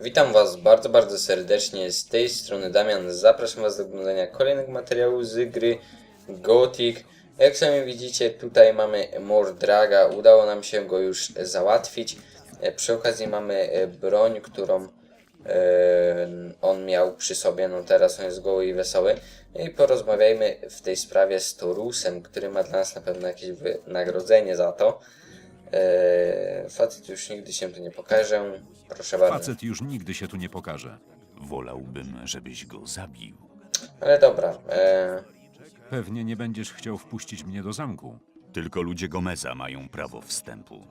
Witam Was bardzo, bardzo serdecznie. Z tej strony Damian. Zapraszam Was do oglądania kolejnego materiału z gry Gothic. Jak sami widzicie, tutaj mamy Mordraga. Udało nam się go już załatwić. E, Przy okazji mamy e, broń, którą e, on miał przy sobie. No teraz on jest goły i wesoły. I porozmawiajmy w tej sprawie z Torusem, który ma dla nas na pewno jakieś wynagrodzenie za to. E, facet już nigdy się tu nie pokaże. Proszę bardzo. Facet już nigdy się tu nie pokaże. Wolałbym, żebyś go zabił. Ale dobra, e, Pewnie nie będziesz chciał wpuścić mnie do zamku. Tylko ludzie Gomeza mają prawo wstępu.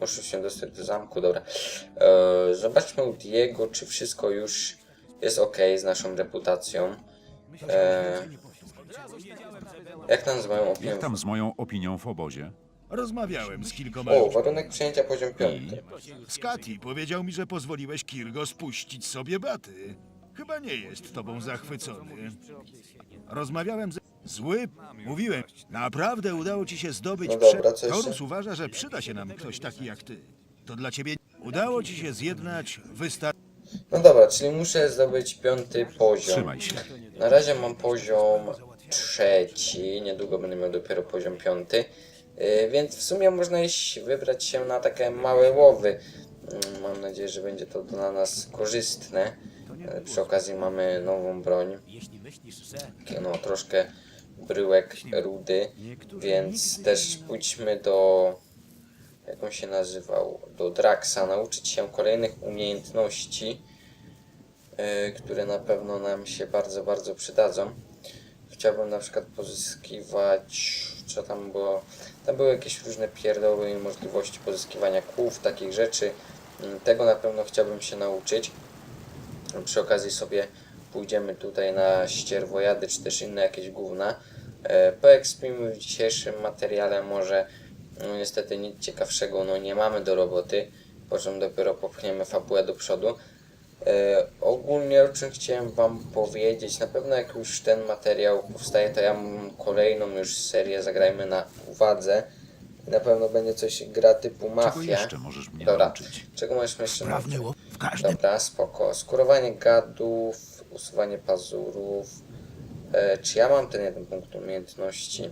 muszę się dostać do zamku, dobra. E, zobaczmy u Diego, czy wszystko już jest ok z naszą reputacją. E, jak tam z moją opinią? Jak tam z moją opinią w obozie? Rozmawiałem z kilkoma O, ludźmi. warunek przyjęcia poziom 5. Skati powiedział mi, że pozwoliłeś Kirgo spuścić sobie baty. Chyba nie jest tobą zachwycony. Rozmawiałem z... Zły? Mówiłem. Naprawdę udało ci się zdobyć No dobra, co jeszcze? Torus uważa, że przyda się nam ktoś taki jak ty. To dla ciebie... Udało ci się zjednać wystar... No dobra, czyli muszę zdobyć piąty poziom. Trzymaj się. Na razie mam poziom trzeci, niedługo będę miał dopiero poziom piąty. Yy, Więc w sumie można iść wybrać się na takie małe łowy. Mm, Mam nadzieję, że będzie to dla nas korzystne. Yy, Przy okazji mamy nową broń. No, troszkę bryłek rudy, więc też pójdźmy do. Jak on się nazywał? Do Draxa, nauczyć się kolejnych umiejętności, które na pewno nam się bardzo, bardzo przydadzą. Chciałbym na przykład pozyskiwać, co tam było, tam były jakieś różne pierdoły i możliwości pozyskiwania kłów, takich rzeczy. Mm, Tego na pewno chciałbym się nauczyć. Przy okazji sobie pójdziemy tutaj na ścierwojady, czy też inne jakieś gówna. E, Poekspimy w dzisiejszym materiale może no niestety nic ciekawszego no nie mamy do roboty, po czym dopiero popchniemy fabułę do przodu. E, ogólnie o czym chciałem Wam powiedzieć, na pewno jak już ten materiał powstaje, to ja mam kolejną już serię Zagrajmy na uwadze. Na pewno będzie coś gra typu Czego Mafia. jeszcze możesz mnie Dobra, nauczyć? czego możesz jeszcze nauczyć? Prawny łop w każdym... Dobra, spoko. Skurowanie gadów, usuwanie pazurów. E, czy ja mam ten jeden punkt umiejętności?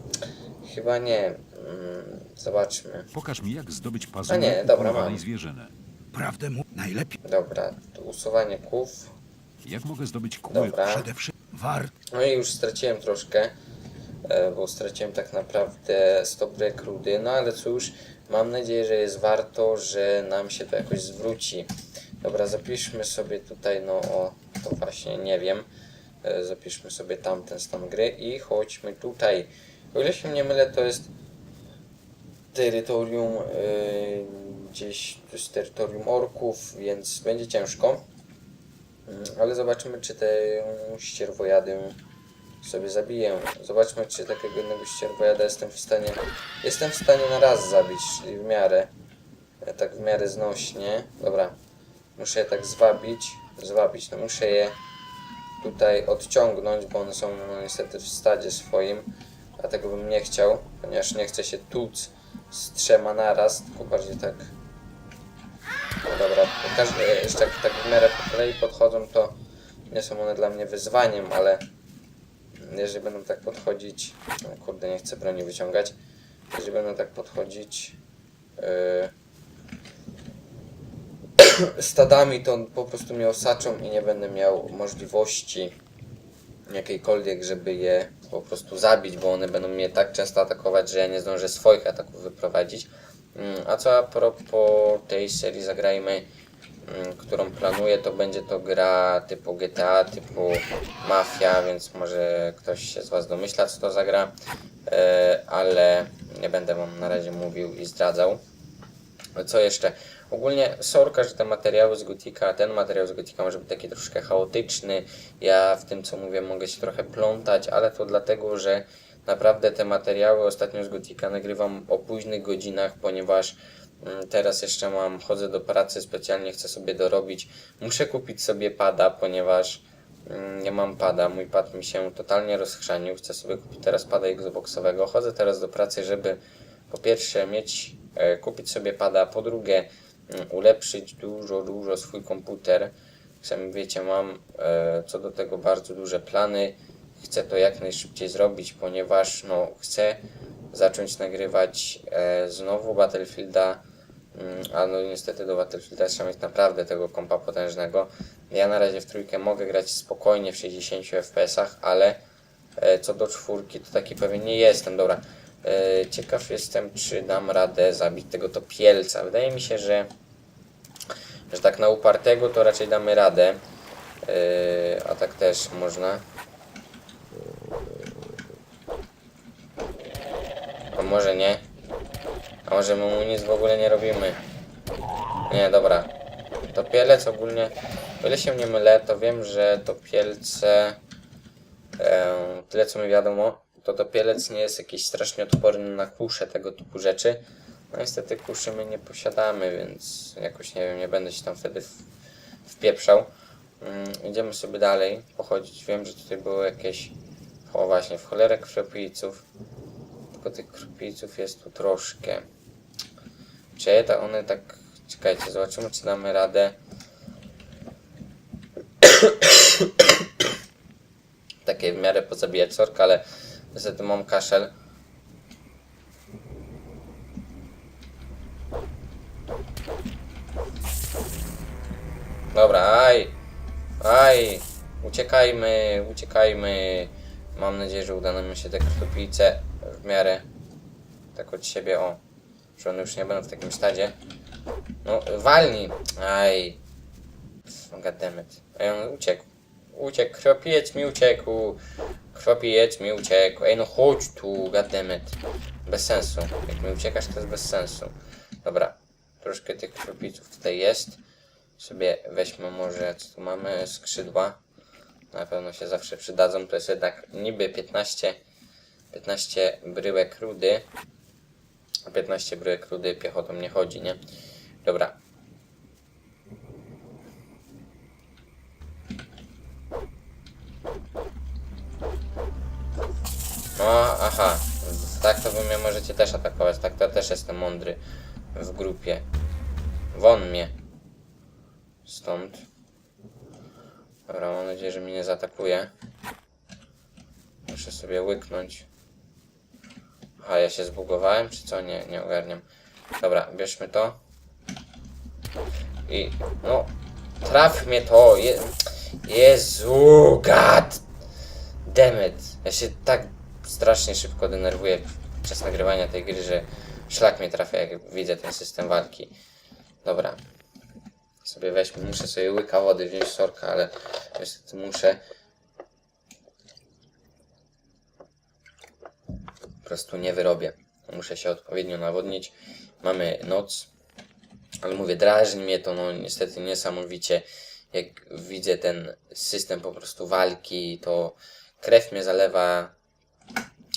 Chyba nie. Mm, zobaczmy. Pokaż mi, jak zdobyć A nie, dobra, upolowanej mam. zwierzyny. Prawdę mu najlepiej. Dobra, tu usuwanie kłów. Jak mogę zdobyć kły? Dobra. Przede wszystkim wart... No i już straciłem troszkę, e, bo straciłem tak naprawdę 100 brek rudy, no ale cóż, mam nadzieję, że jest warto, że nam się to jakoś zwróci. Dobra, zapiszmy sobie tutaj, no o, to właśnie, nie wiem, E, zapiszmy sobie tamten stan gry i chodźmy tutaj. O ile się nie mylę, to jest terytorium, e, gdzieś, to jest terytorium orków, więc będzie ciężko. Mm, Ale zobaczymy, czy tę ścierwojadę sobie zabiję. Zobaczmy, czy takiego jednego ścierwojada jestem w stanie... Jestem w stanie na raz zabić, czyli w miarę. e, Tak w miarę znośnie. Dobra. Muszę je tak zwabić. Zwabić. No muszę je tutaj odciągnąć, bo one są no, niestety w stadzie swoim. Dlatego bym nie chciał, ponieważ nie chcę się tłuc z trzema naraz, tylko bardziej tak. No dobra, każdy, jeszcze jak tak w miarę po kolei podchodzą, to nie są one dla mnie wyzwaniem, ale jeżeli będą tak podchodzić, no kurde, nie chcę broni wyciągać, jeżeli będą tak podchodzić yy, stadami, to po prostu mnie osaczą i nie będę miał możliwości jakiejkolwiek, żeby je po prostu zabić, bo one będą mnie tak często atakować, że ja nie zdążę swoich ataków wyprowadzić. Mm, A co a propos tej serii zagrajmy, mm, którą planuję, to będzie to gra typu GTA, typu Mafia, więc może ktoś się z Was domyśla, co to za gra, e, ale nie będę Wam na razie mówił i zdradzał. Co jeszcze? Ogólnie sorka, że te materiały z Gotika, ten materiał z Gotika może być taki troszkę chaotyczny. Ja w tym co mówię mogę się trochę plątać, ale to dlatego, że naprawdę te materiały ostatnio z Gotika nagrywam o późnych godzinach, ponieważ mm, teraz jeszcze mam, chodzę do pracy, specjalnie chcę sobie dorobić. Muszę kupić sobie pada, ponieważ Mm, Nie mam pada, mój pad mi się totalnie rozchrzanił. Chcę sobie kupić teraz pada Xboxowego. Chodzę teraz do pracy, żeby po pierwsze mieć, e, kupić sobie pada, po drugie mm, ulepszyć dużo, dużo swój komputer. Sami wiecie, mam e, co do tego bardzo duże plany. Chcę to jak najszybciej zrobić, ponieważ no, chcę zacząć nagrywać e, znowu Battlefielda, mm, a no niestety do Battlefielda trzeba mieć naprawdę tego kompa potężnego. Ja na razie w trójkę mogę grać spokojnie w 60 fps, ale e, co do czwórki to taki pewien nie jestem. Dobra, ciekaw jestem, czy dam radę zabić tego topielca. Wydaje mi się, że, że tak na upartego to raczej damy radę. E, a tak też można. A może nie? A może my mu nic w ogóle nie robimy? Nie, dobra. Topielec ogólnie, o ile się nie mylę, to wiem, że topielce, e, tyle co mi wiadomo, to topielec nie jest jakiś strasznie odporny na kusze, tego typu rzeczy. No niestety kuszy my nie posiadamy, więc jakoś nie wiem, nie będę się tam wtedy wpieprzał. Mm, idziemy sobie dalej, pochodzić. Wiem, że tutaj było jakieś, o właśnie, w cholerę krwiopijców. Tylko tych krwiopijców jest tu troszkę. Czy ta, one tak... Czekajcie, zobaczymy czy damy radę. Takie w miarę pozabijać sorka, ale niestety mam kaszel. Dobra, aj! Aj! Uciekajmy, uciekajmy. Mam nadzieję, że uda nam się te krwiopijce w miarę tak od siebie, o. Że one już nie będą w takim stadzie. No, walnij! Aj! Goddammit. Ej, on uciekł. Uciekł, krwiopijec mi uciekł. Krwiopijec mi uciekł. Ej, no chodź tu, goddammit. Bez sensu. Jak mi uciekasz, to jest bez sensu. Dobra. Troszkę tych krwiopijców tutaj jest. Sobie weźmy może, co tu mamy, skrzydła. Na pewno się zawsze przydadzą. To jest jednak niby 15, 15 bryłek rudy. A 15 bryłek rudy piechotą nie chodzi, nie? Dobra. No, aha. Tak to wy mnie możecie też atakować. Tak to też jestem mądry w grupie. Won mnie. Stąd. Dobra, mam nadzieję, że mnie nie zaatakuje. Muszę sobie łyknąć. A ja się zbugowałem, czy co? Nie, nie ogarniam. Dobra, bierzmy to. I no, traf mnie to. Je, Jezu, god damn it. Ja się tak strasznie szybko denerwuję przez nagrywania tej gry, że szlak mnie trafia, jak widzę ten system walki. Dobra. Sobie weźmy, muszę sobie łyka wody wziąć sorka, ale niestety muszę. Po prostu nie wyrobię. Muszę się odpowiednio nawodnić. Mamy noc. Ale mówię, drażni mnie to no niestety niesamowicie. Jak widzę ten system po prostu walki, to krew mnie zalewa.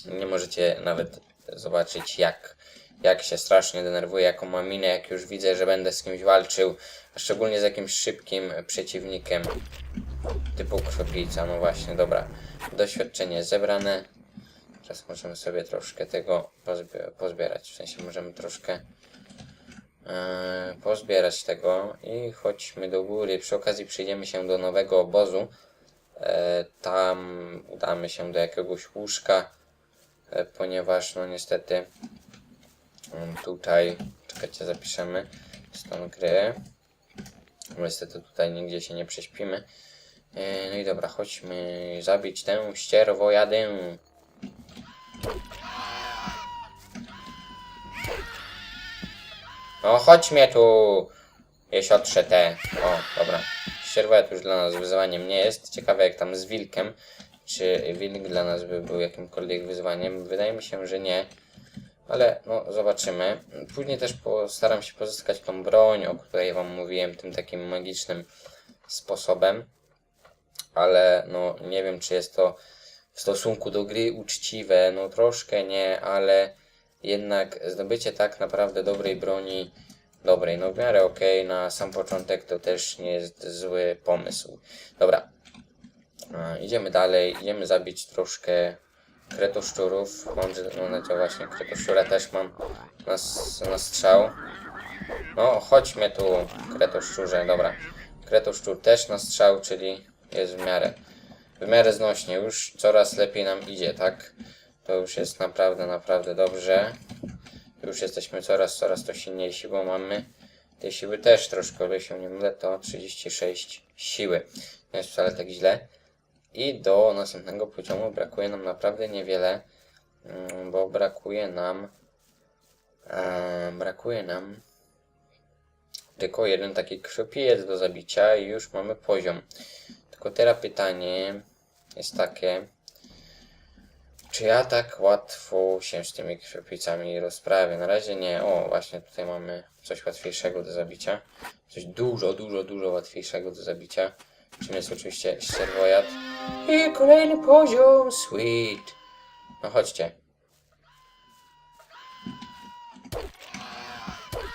Nie możecie nawet zobaczyć jak, jak się strasznie denerwuję, jaką mam minę, jak już widzę, że będę z kimś walczył, a szczególnie z jakimś szybkim przeciwnikiem typu krwiopijca. No właśnie, dobra. Doświadczenie zebrane. Teraz możemy sobie troszkę tego pozbie- pozbierać. W sensie możemy troszkę e, pozbierać tego i chodźmy do góry. Przy okazji przyjdziemy się do nowego obozu. E, tam udamy się do jakiegoś łóżka, ponieważ no niestety mm, tutaj, czekajcie, zapiszemy stan gry. Niestety tutaj nigdzie się nie prześpimy. E, no i dobra, chodźmy zabić tę ścierwojadę. No chodź mnie tu, jesiotrze te. O, dobra. Ścierwojad już dla nas wyzwaniem nie jest. Ciekawe jak tam z wilkiem. Czy wilk dla nas by był jakimkolwiek wyzwaniem? Wydaje mi się, że nie. Ale no, zobaczymy. Później też postaram się pozyskać tą broń, o której wam mówiłem, tym takim magicznym sposobem. Ale no, nie wiem, czy jest to w stosunku do gry uczciwe. No, troszkę nie, ale jednak zdobycie tak naprawdę dobrej broni, dobrej, no w miarę okej, na sam początek to też nie jest zły pomysł. Dobra, Idziemy dalej, idziemy zabić troszkę kretoszczurów. Mam, no to właśnie kretoszczura też mam na, na strzał. No, chodźmy tu, kretoszczurze, dobra. Kretoszczur też na strzał, czyli jest w miarę, w miarę znośnie. Już coraz lepiej nam idzie, tak? To już jest naprawdę, naprawdę dobrze. Już jesteśmy coraz, coraz to silniejsi, bo mamy tej siły też troszkę, o ile się nie mylę, to 36 siły. Nie jest wcale tak źle. I do następnego poziomu brakuje nam naprawdę niewiele, mm, bo brakuje nam brakuje nam tylko jeden taki krzopiec do zabicia i już mamy poziom. Tylko teraz pytanie jest takie, czy ja tak łatwo się z tymi krwiopijcami rozprawię? Na razie nie. O, właśnie tutaj mamy coś łatwiejszego do zabicia. Coś dużo, dużo, dużo łatwiejszego do zabicia. Czym jest oczywiście ścierwojad. I kolejny poziom, sweet. No chodźcie.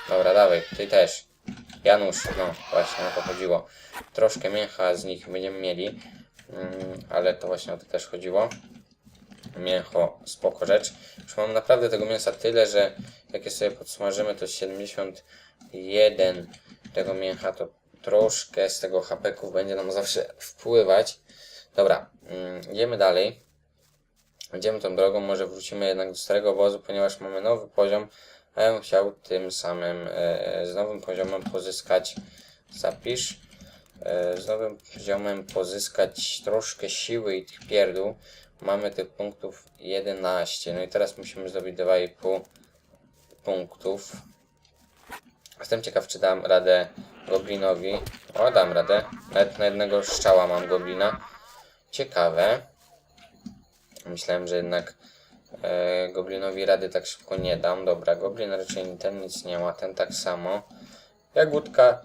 Dobra, dawaj, ty też. Janusz, no właśnie o to chodziło. Troszkę mięcha z nich będziemy mieli, mm, ale to właśnie o to też chodziło mięcho, spoko rzecz. Już mam naprawdę tego mięsa tyle, że jak je sobie podsmażymy, to 71 tego mięcha, to troszkę z tego hapeków będzie nam zawsze wpływać. Dobra, mm, idziemy dalej. Idziemy tą drogą, może wrócimy jednak do starego obozu, ponieważ mamy nowy poziom, a ja bym chciał tym samym e, z nowym poziomem pozyskać, zapisz, e, z nowym poziomem pozyskać troszkę siły i tych pierdół. Mamy tych punktów 11. No i teraz musimy zrobić 2,5 punktów. Jestem ciekaw, czy dam radę goblinowi. O, dam radę. Nawet na jednego strzała mam goblina. Ciekawe. Myślałem, że jednak e, goblinowi rady tak szybko nie dam. Dobra, goblin raczej ten nic nie ma, ten tak samo. Jagódka.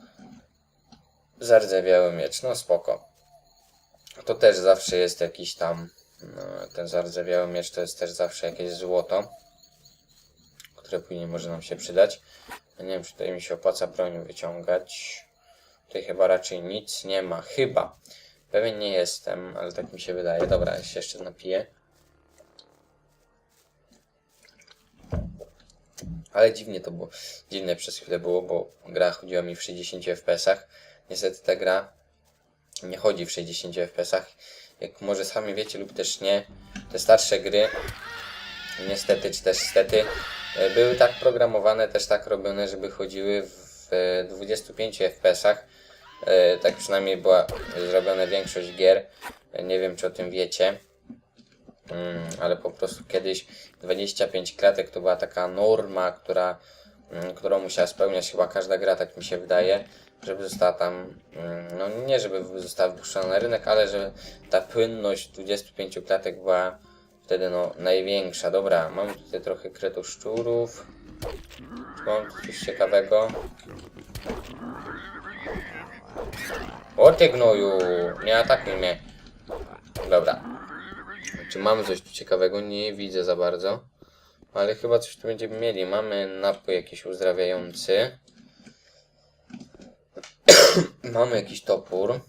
Zardzewiały miecz, no spoko. To też zawsze jest jakiś tam no, ten zardzewiały miecz to jest też zawsze jakieś złoto, które później może nam się przydać. Ja nie wiem, czy tutaj mi się opłaca broń wyciągać. Tutaj chyba raczej nic nie ma. Chyba. Pewien nie jestem, ale tak mi się wydaje. Dobra, ja się jeszcze napiję. Ale dziwnie to było. Dziwne przez chwilę było, bo gra chodziła mi w 60 fps-ach. Niestety ta gra nie chodzi w 60 fps-ach. Jak może sami wiecie lub też nie, te starsze gry, niestety czy też stety, były tak programowane, też tak robione, żeby chodziły w e, 25 fps-ach. E, Tak przynajmniej była zrobiona większość gier. E, Nie wiem, czy o tym wiecie. Mm, ale po prostu kiedyś 25 klatek to była taka norma, która, mm, którą musiała spełniać chyba każda gra, tak mi się wydaje, żeby została tam, mm, no nie żeby została wypuszczona na rynek, ale że ta płynność 25 klatek była wtedy no największa. Dobra, mam tutaj trochę kretu szczurów. Mam coś ciekawego. O ty gnoju, nie atakuj mnie. Dobra. Czy mamy coś tu ciekawego? Nie widzę za bardzo. Ale chyba coś tu będziemy mieli. Mamy napój jakiś uzdrawiający. mamy jakiś topór.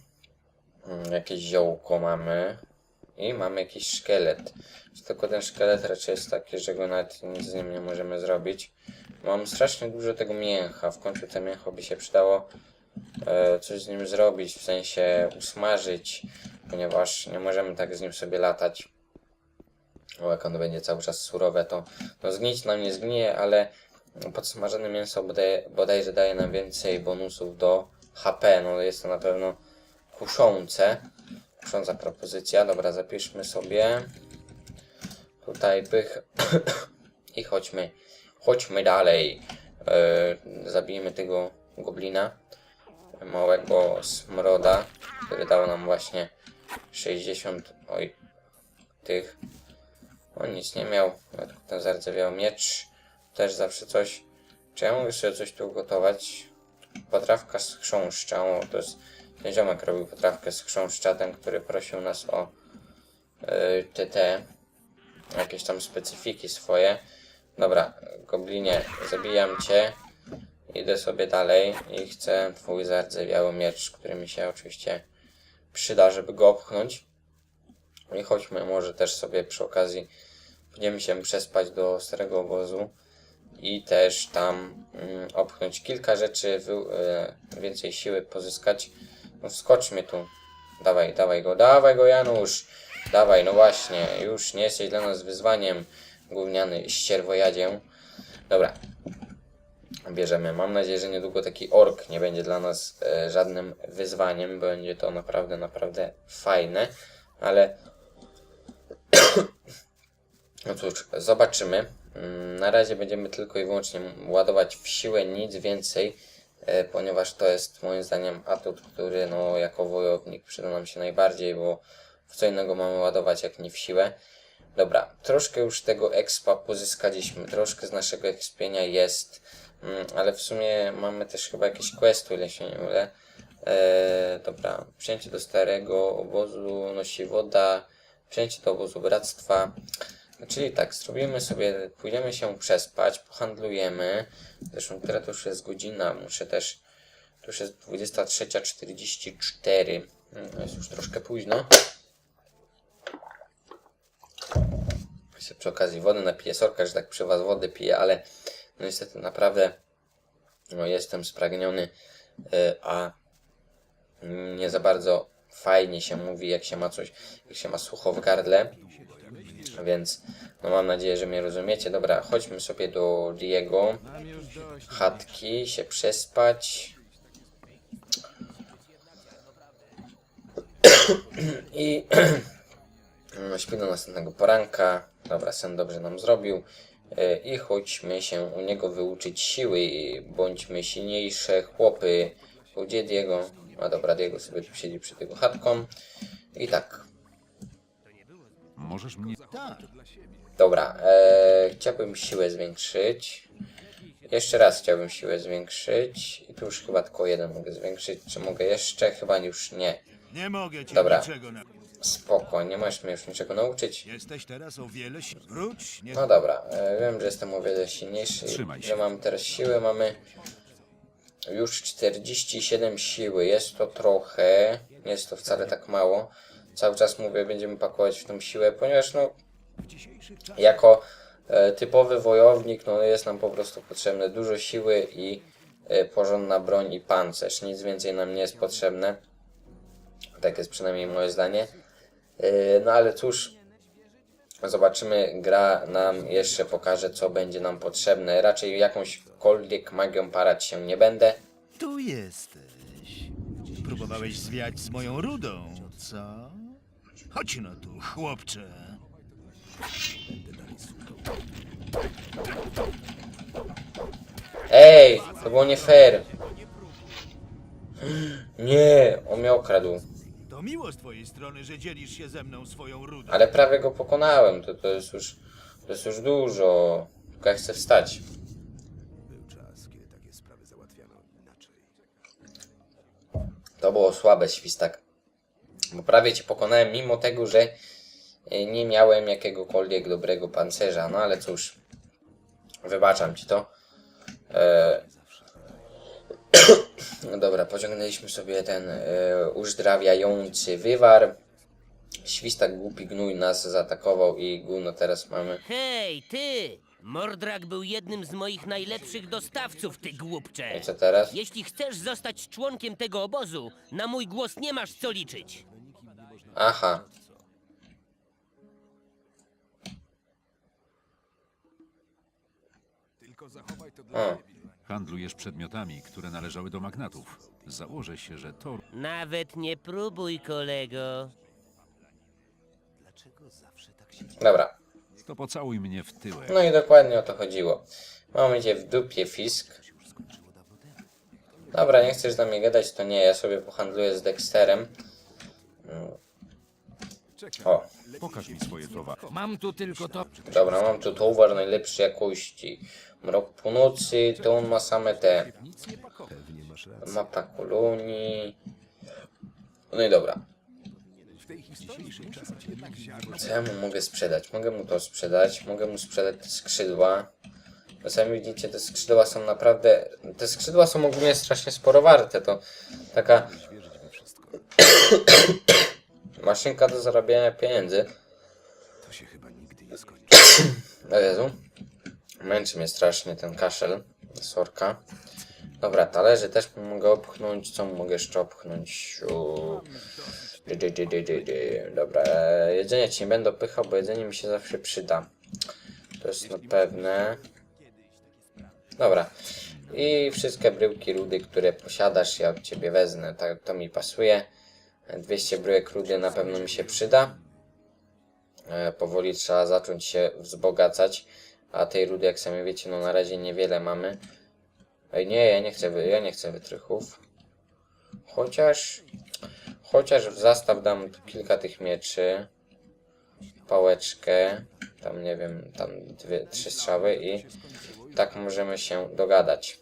Mm, Jakieś ziołko mamy. I mamy jakiś szkielet. Tylko ten szkielet raczej jest taki, że go nawet nic z nim nie możemy zrobić. Mam strasznie dużo tego mięcha. W końcu to mięcho by się przydało e, coś z nim zrobić, w sensie usmażyć, ponieważ nie możemy tak z nim sobie latać. O, jak ono będzie cały czas surowe, to no zgnić nam nie zgnije, ale podsmażone mięso bodaj, bodajże daje nam więcej bonusów do HP. No jest to na pewno kuszące. Kusząca propozycja. Dobra, zapiszmy sobie. Tutaj pych. I chodźmy. Chodźmy dalej. Yy, zabijmy tego goblina. Małego smroda, który dał nam właśnie 60. Oj. Tych. On nic nie miał. Ten zardzewiał miecz. Też zawsze coś. Czy ja mogę sobie coś tu ugotować? Potrawka z chrząszcza. To jest ten ziomek robił potrawkę z chrząszcza, ten, który prosił nas o te, te jakieś tam specyfiki swoje. Dobra, goblinie, zabijam cię. Idę sobie dalej i chcę twój zardzewiały miecz, który mi się oczywiście przyda, żeby go opchnąć. I chodźmy może też sobie przy okazji będziemy się przespać do starego obozu i też tam mm, opchnąć kilka rzeczy, wy, e, więcej siły pozyskać. Wskoczmy tu. Dawaj, dawaj go, dawaj go Janusz. Dawaj, no właśnie, już nie jesteś dla nas wyzwaniem, gówniany ścierwojadzie. Dobra. Bierzemy. Mam nadzieję, że niedługo taki ork nie będzie dla nas e, żadnym wyzwaniem. Będzie to naprawdę, naprawdę fajne. Ale no cóż, zobaczymy. Mm, Na razie będziemy tylko i wyłącznie ładować w siłę, nic więcej, ponieważ to jest moim zdaniem atut, który no, jako wojownik przyda nam się najbardziej, bo w co innego mamy ładować jak nie w siłę. Dobra, troszkę już tego expa pozyskaliśmy, troszkę z naszego expienia jest, mm, ale w sumie mamy też chyba jakieś questy, ile się nie mylę. E, dobra, przyjęcie do starego obozu nosi woda, przyjęcie do obozu bractwa. Czyli tak, zrobimy sobie, pójdziemy się przespać, pohandlujemy. Zresztą to już jest godzina, muszę też, to już jest 23.44. Mm, Jest już troszkę późno. Ja się przy okazji wody napiję, sorka, że tak przy was wody piję, ale no niestety naprawdę no, jestem spragniony, y, a nie za bardzo fajnie się mówi, jak się ma coś, jak się ma sucho w gardle. Więc no mam nadzieję, że mnie rozumiecie. Dobra, chodźmy sobie do Diego. Chatki, się przespać. I śpi do następnego poranka. Dobra, sen dobrze nam zrobił. E, I chodźmy się u niego wyuczyć siły. Bądźmy silniejsze chłopy. Gdzie Diego? A dobra, Diego sobie tu siedzi przed jego chatką. I tak, Możesz mnie... Dobra, e, chciałbym siłę zwiększyć. Jeszcze raz chciałbym siłę zwiększyć. I tu już chyba tylko jeden mogę zwiększyć. Czy mogę jeszcze? Chyba już nie. Nie mogę cię Dobra. niczego na... Spoko, nie możesz mnie już niczego nauczyć. Jesteś teraz o wiele si... Wróć, nie... No dobra, e, wiem, że jestem o wiele silniejszy. Trzymaj się. Że mam teraz siłę, mamy już 47 siły. Jest to trochę, nie jest to wcale tak mało. Cały czas mówię, będziemy pakować w tą siłę, ponieważ no jako e, typowy wojownik, no jest nam po prostu potrzebne dużo siły i e, porządna broń i pancerz. Nic więcej nam nie jest potrzebne. Tak jest przynajmniej moje zdanie. E, no ale cóż, zobaczymy, gra nam jeszcze pokaże, co będzie nam potrzebne. Raczej jakąśkolwiek magią parać się nie będę. Tu jesteś. Próbowałeś zwiać z moją rudą, co? Chodź no tu, chłopcze. Ej, to było nie fair. Nie, on mnie okradł. To miło z twojej strony, że dzielisz się ze mną swoją rudą. Ale prawie go pokonałem, to, to jest już to jest już dużo. Tylko ja chcę wstać. To było słabe, świstak. Bo prawie cię pokonałem, mimo tego, że e, nie miałem jakiegokolwiek dobrego pancerza. No ale cóż, wybaczam ci to. E... No dobra, pociągnęliśmy sobie ten e, uzdrawiający wywar. Świstak głupi gnój nas zaatakował i gówno teraz mamy. Hej, ty! Mordrak był jednym z moich najlepszych dostawców, ty głupcze! I co teraz? Jeśli chcesz zostać członkiem tego obozu, na mój głos nie masz co liczyć. Aha. O, Handlujesz przedmiotami, które należały do magnatów. Założę się, że to... Nawet nie próbuj, kolego. dobra. To pocałuj mnie w tyłek. No i dokładnie o to chodziło. Mamy cię w dupie fisk. Dobra, nie chcesz z nami gadać, to nie, ja sobie pohandluję z Dexterem. O, Pokaż mi swoje towary. Mam tu tylko to. dobra, mam tu towar najlepszej jakości. Mrok północy, to on ma same te. Mapa kolonii. No i dobra. Co ja mu mogę sprzedać? Mogę mu to sprzedać, mogę mu sprzedać te skrzydła. Bo sami widzicie, te skrzydła są naprawdę... Te skrzydła są ogólnie strasznie sporo warte, to taka... maszynka do zarabiania pieniędzy. To się chyba nigdy nie skończy. O Jezu. Męczy mnie strasznie ten kaszel. Sorka. Dobra, talerze też mogę opchnąć. Co mogę jeszcze opchnąć? U... Dy, dy, dy, dy, dy, dy. Dobra, jedzenie ci nie będę opychał, bo jedzenie mi się zawsze przyda. To jest na pewne. Dobra. I wszystkie bryłki rudy, które posiadasz, ja od ciebie wezmę. Tak, to mi pasuje. 200 bryłek rudy na pewno mi się przyda. E, powoli trzeba zacząć się wzbogacać. A tej rudy, jak sami wiecie, no na razie niewiele mamy. Ej, nie, ja nie chcę, ja nie chcę wytrychów. Chociaż, chociaż w zastaw dam kilka tych mieczy. Pałeczkę. Tam nie wiem, tam dwie, trzy strzały i tak możemy się dogadać.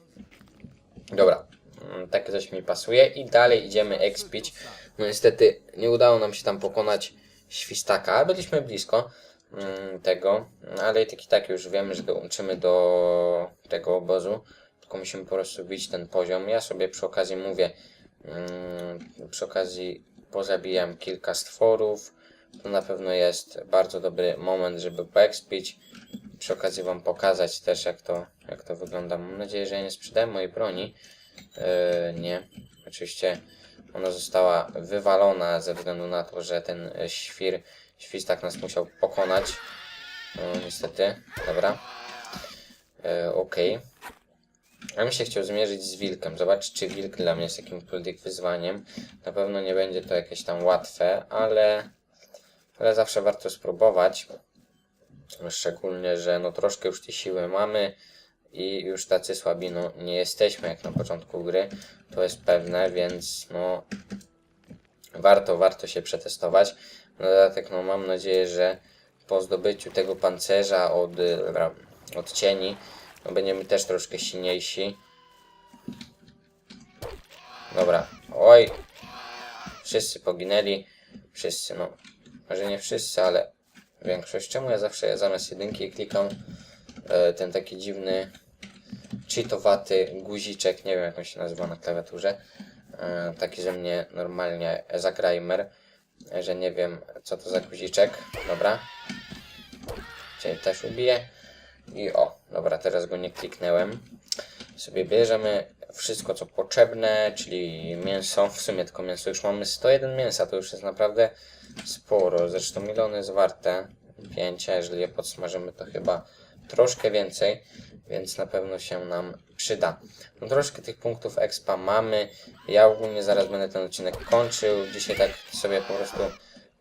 Dobra, mm, takie coś mi pasuje i dalej idziemy expić. No niestety nie udało nam się tam pokonać świstaka, byliśmy blisko mm, tego, ale i tak i tak już wiemy, że dołączymy do tego obozu, tylko musimy po prostu bić ten poziom. Ja sobie przy okazji mówię, mm, przy okazji pozabijam kilka stworów, to na pewno jest bardzo dobry moment, żeby poexpić. Przy okazji wam pokazać też jak to, jak to wygląda. Mam nadzieję, że ja nie sprzedałem mojej broni. Yy, nie. Oczywiście ona została wywalona ze względu na to, że ten e, świr, świstak nas musiał pokonać. No, niestety. Dobra. E, Okej. Ja bym się chciał zmierzyć z wilkiem. Zobaczyć, czy wilk dla mnie jest jakimkolwiek wyzwaniem. Na pewno nie będzie to jakieś tam łatwe, ale, ale zawsze warto spróbować. Szczególnie, że no troszkę już tej siły mamy i już tacy słabi no nie jesteśmy jak na początku gry. To jest pewne, więc no warto, warto się przetestować. Na dodatek no mam nadzieję, że po zdobyciu tego pancerza od, od cieni no będziemy też troszkę silniejsi. Dobra, oj, wszyscy poginęli, wszyscy, no, może nie wszyscy, ale większość. Czemu ja zawsze zamiast jedynki klikam e, ten taki dziwny cheatowaty guziczek, nie wiem jak on się nazywa na klawiaturze, e, taki, że mnie normalnie zagrajmer, że nie wiem co to za guziczek, dobra, czyli też ubiję i o, dobra, teraz go nie kliknęłem, sobie bierzemy wszystko co potrzebne, czyli mięso, w sumie tylko mięso, już mamy 101 mięsa, to już jest naprawdę sporo, zresztą miliony jest warte, 5, a jeżeli je podsmażymy to chyba troszkę więcej, więc na pewno się nam przyda. No troszkę tych punktów expa mamy, ja ogólnie zaraz będę ten odcinek kończył, dzisiaj tak sobie po prostu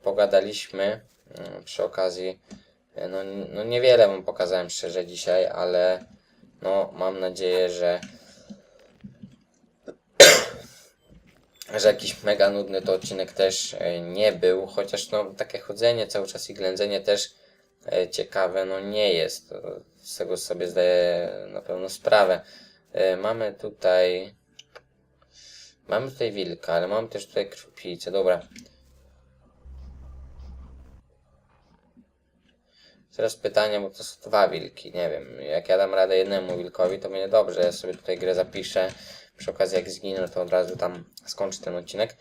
pogadaliśmy mm, przy okazji, no, no niewiele wam pokazałem szczerze dzisiaj, ale no mam nadzieję, że że jakiś mega nudny to odcinek też e, nie był, chociaż no takie chodzenie cały czas i ględzenie też e, ciekawe no nie jest, z tego sobie zdaję na pewno sprawę. E, Mamy tutaj mamy tutaj wilka, ale mamy też tutaj krwopijcę, dobra. Teraz pytanie, bo to są dwa wilki, nie wiem, jak ja dam radę jednemu wilkowi, to będzie dobrze, ja sobie tutaj grę zapiszę, przy okazji jak zginę, to od razu tam skończę ten odcinek,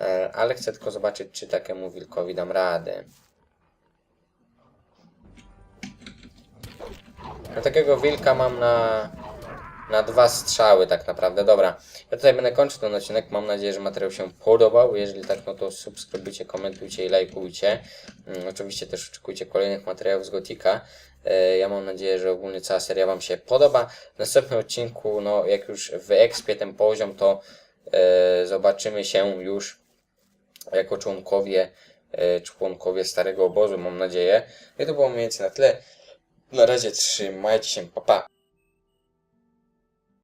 E, ale chcę tylko zobaczyć, czy takiemu wilkowi dam radę. No takiego wilka mam na, na dwa strzały tak naprawdę. Dobra, ja tutaj będę kończył ten odcinek. Mam nadzieję, że materiał się podobał. Jeżeli tak, no to subskrybujcie, komentujcie i lajkujcie. Mm, oczywiście też oczekujcie kolejnych materiałów z Gotika. E, ja mam nadzieję, że ogólnie cała seria Wam się podoba. W następnym odcinku, no jak już wyekspię ten poziom, to e, zobaczymy się już jako członkowie, e, członkowie starego obozu, mam nadzieję. I to było mniej więcej na tyle. Razie trzymajcie się, papa. Pa.